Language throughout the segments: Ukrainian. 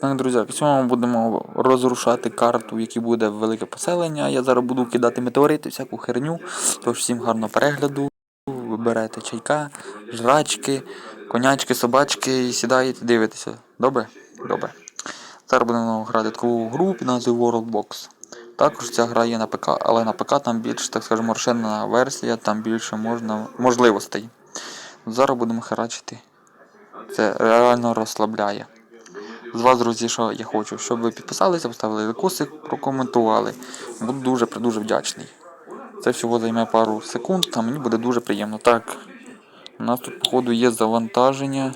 Так, друзі, цього ми будемо розрушати карту, в якій буде велике поселення. Я зараз буду кидати метеорити, всяку херню. Тож всім гарного перегляду. Ви берете чайка, жрачки, конячки, собачки і сідаєте, дивитеся. Добре? Добре. Зараз будемо грати таку гру під назвою World Box. Також ця гра є на ПК, але на ПК там більш, так скажемо, розширена версія, там більше можна можливостей. Зараз будемо херачити. Це реально розслабляє. З вас, друзі, що я хочу, щоб ви підписалися, поставили лайкосик, прокоментували. Буду дуже дуже вдячний. Це всього займе пару секунд, а мені буде дуже приємно. Так, у нас тут, походу, є завантаження.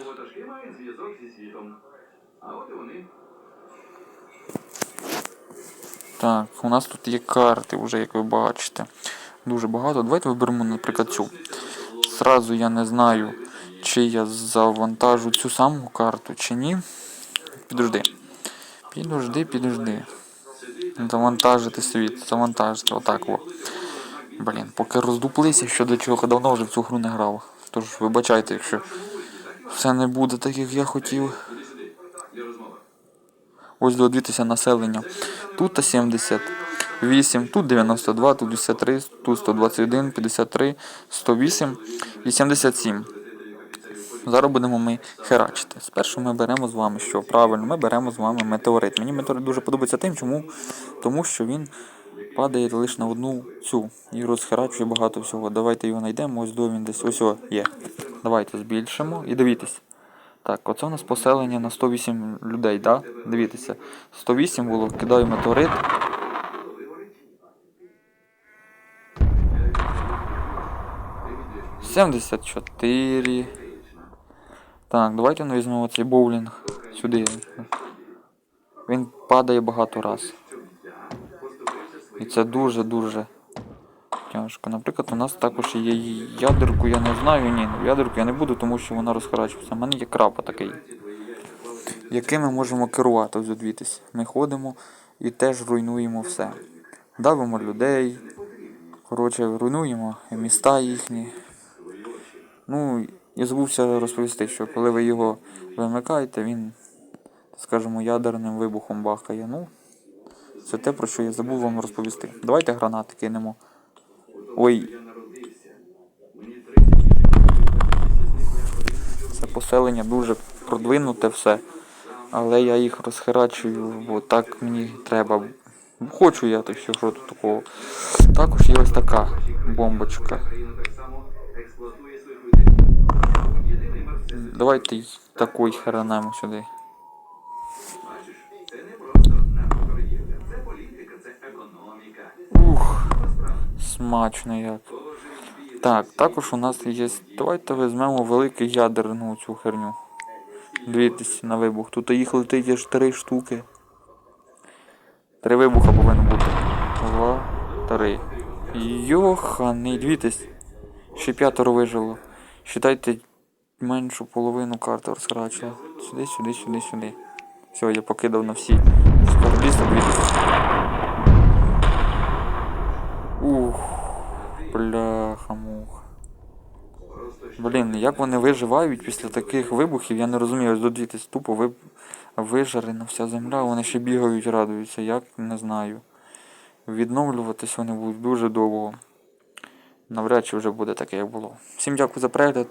Так, у нас тут є карти, вже як ви бачите. Дуже багато. Давайте виберемо, наприклад, цю. Зразу я не знаю, чи я завантажу цю саму карту, чи ні. Підожди. Підожди, підожди. Завантажити світ, завантажити. Отак о. Блін, поки роздуплися, що до чого давно вже в цю гру не грав. Тож вибачайте, якщо все не буде так, як я хотів. Ось додивіться населення. Тут 78, тут 92, тут 53, тут 121, 53, 108 і 77. Зараз будемо ми херачити. Спершу ми беремо з вами що? Правильно, ми беремо з вами метеорит. Мені метеорит дуже подобається тим, чому? тому що він падає лише на одну цю і розхерачує багато всього. Давайте його знайдемо, ось до він десь. Ось о, є. Давайте збільшимо і дивіться. Так, оце у нас поселення на 108 людей, да? Дивіться. 108 було, кидаю метеорит. Сімдесят чотири. Так, давайте ну, візьмемо цей боулінг сюди. Він падає багато раз. І це дуже-дуже тяжко. Наприклад, у нас також є ядерку, я не знаю, ні, в ядерку я не буду, тому що вона розхарачується. У мене є крапа такий, яким ми можемо керувати, ось. Ми ходимо і теж руйнуємо все. Давимо людей. Коротше, руйнуємо міста їхні. Ну, я забувся розповісти, що коли ви його вимикаєте, він, скажімо, ядерним вибухом бахає. Ну, це те, про що я забув вам розповісти. Давайте гранати кинемо. Ой, Я народився. Мені 38 це поселення дуже продвинуте все. Але я їх розхерачую, бо так мені треба. Хочу я то що тут такого. Також є ось така бомбочка. Це політика, це економіка. Ух, смачно як. Так, також у нас є. Давайте візьмемо великий ядерну цю херню. Дивіться на вибух. Тут їх летить аж три штуки. Три вибуха повинно бути. Два, три. Йоханий, дивіться. Ще п'ятеро вижило. Считайте меншу половину карти розкрачила. Сюди, сюди, сюди, сюди. Все, я покидав на всі дивіться. Ух, бляха муха. Блін, як вони виживають після таких вибухів, я не розумію. Ось додивіться, тупо ви... вижарена вся земля, вони ще бігають, радуються, як не знаю. Відновлюватись вони будуть дуже довго. Навряд чи вже буде таке, як було. Всім дякую за перегляд.